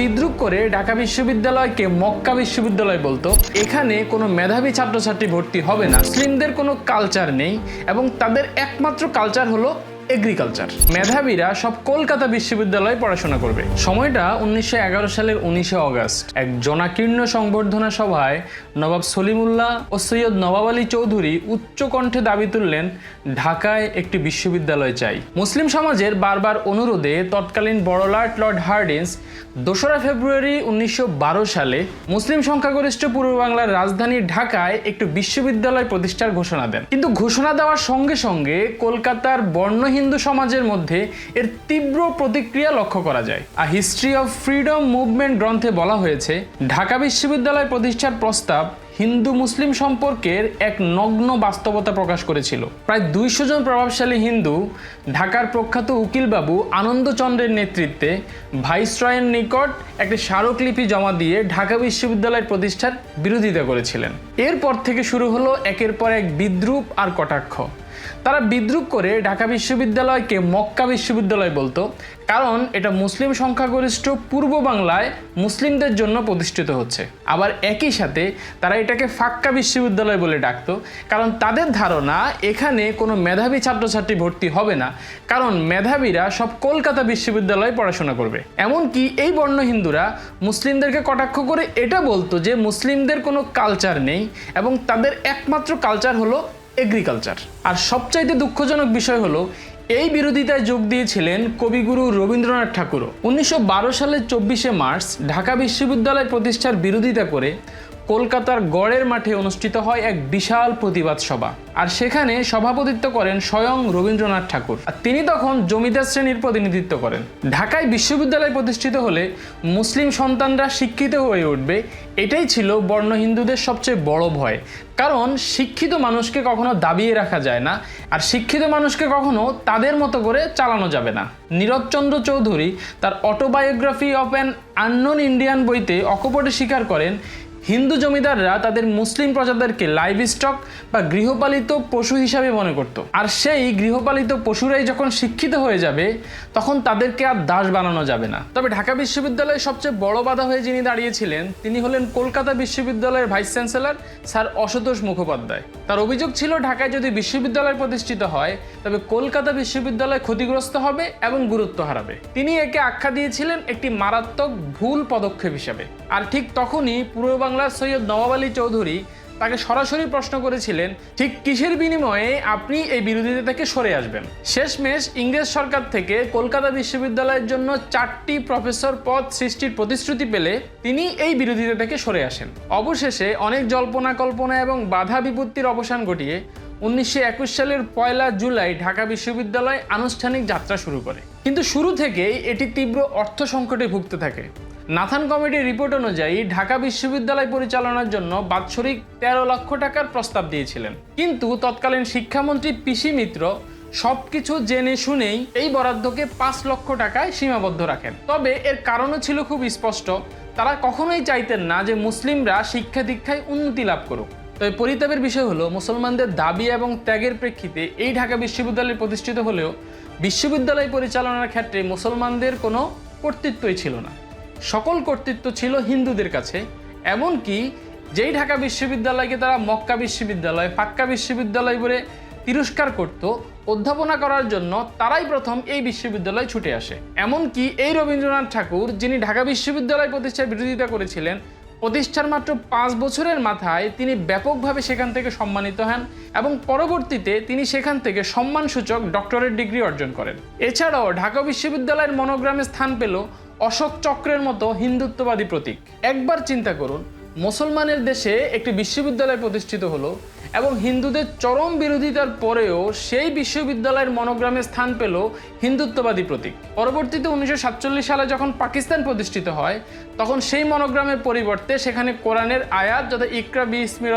বিদ্রুপ করে ঢাকা বিশ্ববিদ্যালয়কে মক্কা বিশ্ববিদ্যালয় বলতো, এখানে কোনো মেধাবী ছাত্রছাত্রী ভর্তি হবে না। মুসলিমদের কোনো কালচার নেই এবং তাদের একমাত্র কালচার হলো এগ্রিকালচার মেধাবীরা সব কলকাতা বিশ্ববিদ্যালয়ে পড়াশোনা করবে। সময়টা উনিশশো সালের উনিশে অগস্ট। এক জনাকীর্ণ সংবর্ধনা সভায় নবাব সলিমুল্লাহ ও সৈয়দ নবাব আলী চৌধুরী উচ্চ কণ্ঠে দাবি তুললেন, ঢাকায় একটি বিশ্ববিদ্যালয় চাই। মুসলিম সমাজের বারবার অনুরোধে তৎকালীন বড়লাট লর্ড হার্ডিন্স দোসরা ফেব্রুয়ারি উনিশশো বারো সালে মুসলিম সংখ্যাগরিষ্ঠ পূর্ব বাংলার রাজধানী ঢাকায় একটি বিশ্ববিদ্যালয় প্রতিষ্ঠার ঘোষণা দেন। কিন্তু ঘোষণা দেওয়ার সঙ্গে সঙ্গে কলকাতার বর্ণ হিন্দু সমাজের মধ্যে এর তীব্র প্রতিক্রিয়া লক্ষ্য করা যায়। A history of freedom movement গ্রন্থে বলা হয়েছে, ঢাকা বিশ্ববিদ্যালয় প্রতিষ্ঠার প্রস্তাব হিন্দু মুসলিম সম্পর্কের এক নগ্ন বাস্তবতা প্রকাশ করেছিল। প্রায় দুইশো জন প্রভাবশালী হিন্দু ঢাকার প্রখ্যাত উকিলবাবু আনন্দচন্দ্রের নেতৃত্বে ভাইসরয়ের নিকট একটি স্মারকলিপি জমা দিয়ে ঢাকা বিশ্ববিদ্যালয়ের প্রতিষ্ঠার বিরোধিতা করেছিলেন। এরপর থেকে শুরু হলো একের পর এক বিদ্রুপ আর কটাক্ষ। তারা বিদ্রুপ করে ঢাকা বিশ্ববিদ্যালয়কে মক্কা বিশ্ববিদ্যালয় বলতো, কারণ এটা মুসলিম সংখ্যাগরিষ্ঠ পূর্ব বাংলায় মুসলিমদের জন্য প্রতিষ্ঠিত হচ্ছে। আবার একই সাথে তারা এটাকে ফাক্কা বিশ্ববিদ্যালয় বলে ডাকতো, কারণ তাদের ধারণা এখানে কোনো মেধাবী ছাত্রছাত্রী ভর্তি হবে না, কারণ মেধাবীরা সব কলকাতা বিশ্ববিদ্যালয়ে পড়াশোনা করবে। এমনকি এই বর্ণ হিন্দুরা মুসলিমদেরকে কটাক্ষ করে এটা বলতো যে মুসলিমদের কোনো কালচার নেই এবং তাদের একমাত্র কালচার হলো এগ্রিকালচার আর সবচাইতে দুঃখজনক বিষয় হলো, এই বিরোধিতায় যোগ দিয়েছিলেন কবিগুরু রবীন্দ্রনাথ ঠাকুরও। উনিশশো সালের চব্বিশে মার্চ ঢাকা বিশ্ববিদ্যালয় প্রতিষ্ঠার বিরোধিতা করে কলকাতার গড়ের মাঠে অনুষ্ঠিত হয় এক বিশাল প্রতিবাদ সভা। আর সেখানে সভাপতিত্ব করেন স্বয়ং রবীন্দ্রনাথ ঠাকুর। আর তিনি তখন জমিদার শ্রেণির প্রতিনিধিত্ব করেন। ঢাকায় বিশ্ববিদ্যালয় প্রতিষ্ঠিত হলে মুসলিম সন্তানরা শিক্ষিত হয়ে উঠবে, এটাই ছিল বর্ণ হিন্দুদের সবচেয়ে বড় ভয়। কারণ শিক্ষিত মানুষকে কখনো দাবিয়ে রাখা যায় না, আর শিক্ষিত মানুষকে কখনো তাদের মতো করে চালানো যাবে না। নীরবচন্দ্র চৌধুরী তার autobiography of an unknown Indian বইতে অকপটে স্বীকার করেন হিন্দু জমিদাররা তাদের মুসলিম প্রজাদেরকে লাইভ স্টক বা গৃহপালিত পশু হিসাবে মনে করত। আর সেই গৃহপালিত পশুরাই যখন শিক্ষিত হয়ে যাবে, তখন তাদেরকে আর দাস বানানো যাবে না। তবে ঢাকা বিশ্ববিদ্যালয়ের সবচেয়ে বড় বাধা হয়ে যিনি দাঁড়িয়েছিলেন, তিনি হলেন কলকাতা বিশ্ববিদ্যালয়ের vice chancellor sir Ashutosh Mukhopadhyay. তার অভিযোগ ছিল, ঢাকায় যদি বিশ্ববিদ্যালয় প্রতিষ্ঠিত হয়, তবে কলকাতা বিশ্ববিদ্যালয় ক্ষতিগ্রস্ত হবে এবং গুরুত্ব হারাবে। তিনি একে আখ্যা দিয়েছিলেন একটি মারাত্মক ভুল পদক্ষেপ হিসাবে। আর ঠিক তখনই পূর্ব বাংলার সৈয়দ নবাব আলী চৌধুরী তাকে সরাসরি প্রশ্ন করেছিলেন, ঠিক কিসের বিনিময়ে আপনি এই বিরোধিতা থেকে সরে আসবেন? শেষমেশ ইংরেজ সরকার থেকে কলকাতা বিশ্ববিদ্যালয়ের জন্য চারটি প্রফেসর পদ সৃষ্টির প্রতিশ্রুতি পেলে তিনি এই বিরোধিতা থেকে সরে আসেন। অবশেষে অনেক জল্পনা কল্পনা এবং বাধা বিপত্তির অবসান ঘটিয়ে উনিশশো একুশ সালের পয়লা জুলাই ঢাকা বিশ্ববিদ্যালয় আনুষ্ঠানিক যাত্রা শুরু করে। কিন্তু শুরু থেকেই এটি তীব্র অর্থ সংকটে ভুগতে থাকে। নাথান কমিটির রিপোর্ট অনুযায়ী ঢাকা বিশ্ববিদ্যালয় পরিচালনার জন্য বাৎসরিক তেরো লক্ষ টাকার প্রস্তাব দিয়েছিলেন। কিন্তু তৎকালীন শিক্ষামন্ত্রী পিসি মিত্র সবকিছু জেনে শুনেই এই বরাদ্দকে পাঁচ লক্ষ টাকায় সীমাবদ্ধ রাখেন। তবে এর কারণও ছিল খুব স্পষ্ট, তারা কখনোই চাইতেন না যে মুসলিমরা শিক্ষা দীক্ষায় উন্নতি লাভ করুক। তবে পরিতাপের বিষয় হলো, মুসলমানদের দাবি এবং ত্যাগের প্রেক্ষিতে এই ঢাকা বিশ্ববিদ্যালয় প্রতিষ্ঠিত হলেও বিশ্ববিদ্যালয় পরিচালনার ক্ষেত্রে মুসলমানদের কোনো কর্তৃত্বই ছিল না। সকল কর্তৃত্ব ছিল হিন্দুদের কাছে, এমনকি যেই ঢাকা বিশ্ববিদ্যালয়কে তারা মক্কা বিশ্ববিদ্যালয় ফাক্কা বিশ্ববিদ্যালয় বলে তিরস্কার করত, অধ্যাপনা করার জন্য তারাই প্রথম এই বিশ্ববিদ্যালয়ে ছুটে আসে। এমনকি এই রবীন্দ্রনাথ ঠাকুর, যিনি ঢাকা বিশ্ববিদ্যালয় প্রতিষ্ঠার বিরোধিতা করেছিলেন, প্রতিষ্ঠার মাত্র পাঁচ বছরের মাথায় তিনি ব্যাপকভাবে সেখান থেকে সম্মানিত হন এবং পরবর্তীতে তিনি সেখান থেকে সম্মানসূচক ডক্টরেট ডিগ্রি অর্জন করেন। এছাড়াও ঢাকা বিশ্ববিদ্যালয়ের মনোগ্রামে স্থান পেল অশোক চক্রের মতো হিন্দুত্ববাদী প্রতীক। একবার চিন্তা করুন, মুসলমানের দেশে একটি বিশ্ববিদ্যালয় প্রতিষ্ঠিত হলো এবং হিন্দুদের চরম বিরোধিতার পরেও সেই বিশ্ববিদ্যালয়ের মনোগ্রামে স্থান পেল হিন্দুত্ববাদী প্রতীক। পরবর্তীতে উনিশশো সাতচল্লিশ সালে যখন পাকিস্তান প্রতিষ্ঠিত হয়, তখন সেই মনোগ্রামের পরিবর্তে সেখানে কোরআনের আয়াত যথা ইকরা বি ইসমি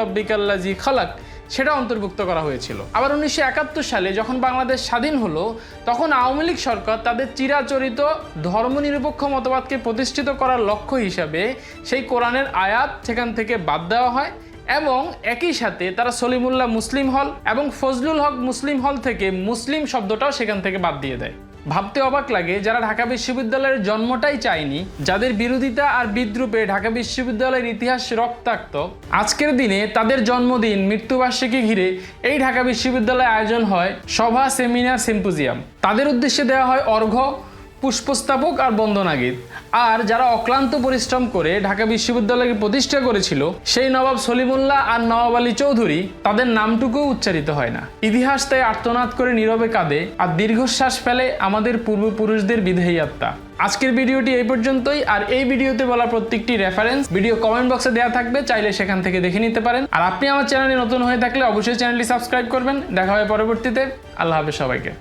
জি খালাক সেটা অন্তর্ভুক্ত করা হয়েছিল। আবার উনিশশো একাত্তর সালে যখন বাংলাদেশ স্বাধীন হলো, তখন আওয়ামী লীগ সরকার তাদের চিরাচরিত ধর্মনিরপেক্ষ মতবাদকে প্রতিষ্ঠিত করার লক্ষ্য হিসাবে সেই কোরআনের আয়াত সেখান থেকে বাদ দেওয়া হয় এবং একই সাথে তারা সলিমুল্লাহ মুসলিম হল এবং ফজলুল হক মুসলিম হল থেকে মুসলিম শব্দটাও সেখান থেকে বাদ দিয়ে দেয়। ভাবতে অবাক লাগে যারা ঢাকা বিশ্ববিদ্যালয়ের জন্মটাই চায়নি, যাদের বিরোধিতা আর বিদ্রুপে ঢাকা বিশ্ববিদ্যালয়ের ইতিহাস রক্তাক্ত। আজকের দিনে তাদের জন্মদিন, মৃত্যুবার্ষিকী ঘিরে এই ঢাকা বিশ্ববিদ্যালয়ে আয়োজন হয় সভা, সেমিনার, সিম্পোজিয়াম। তাদের উদ্দেশ্যে দেওয়া হয় অর্ঘ্য পুষ্পস্থাপক আর বন্দনা গীত আর যারা অক্লান্ত পরিশ্রম করে ঢাকা বিশ্ববিদ্যালয়কে প্রতিষ্ঠা করেছিল, সেই নবাব সলিমুল্লাহ আর নবাব আলী চৌধুরী তাদের নামটুকুও উচ্চারিত হয় না। ইতিহাস তাই আর্তনাদ করে নীরবে কাঁদে আর দীর্ঘশ্বাস ফেলে আমাদের পূর্বপুরুষদের বিধেয়ী আত্মা। আজকের ভিডিওটি এই পর্যন্তই, আর এই ভিডিওতে বলা প্রত্যেকটি রেফারেন্স ভিডিও কমেন্ট বক্সে দেওয়া থাকবে, চাইলে সেখান থেকে দেখে নিতে পারেন। আর আপনি আমার চ্যানেলে নতুন হয়ে থাকলে অবশ্যই চ্যানেলটি সাবস্ক্রাইব করবেন। দেখা হবে পরবর্তীতে। আল্লাহ হাফেজ সবাইকে।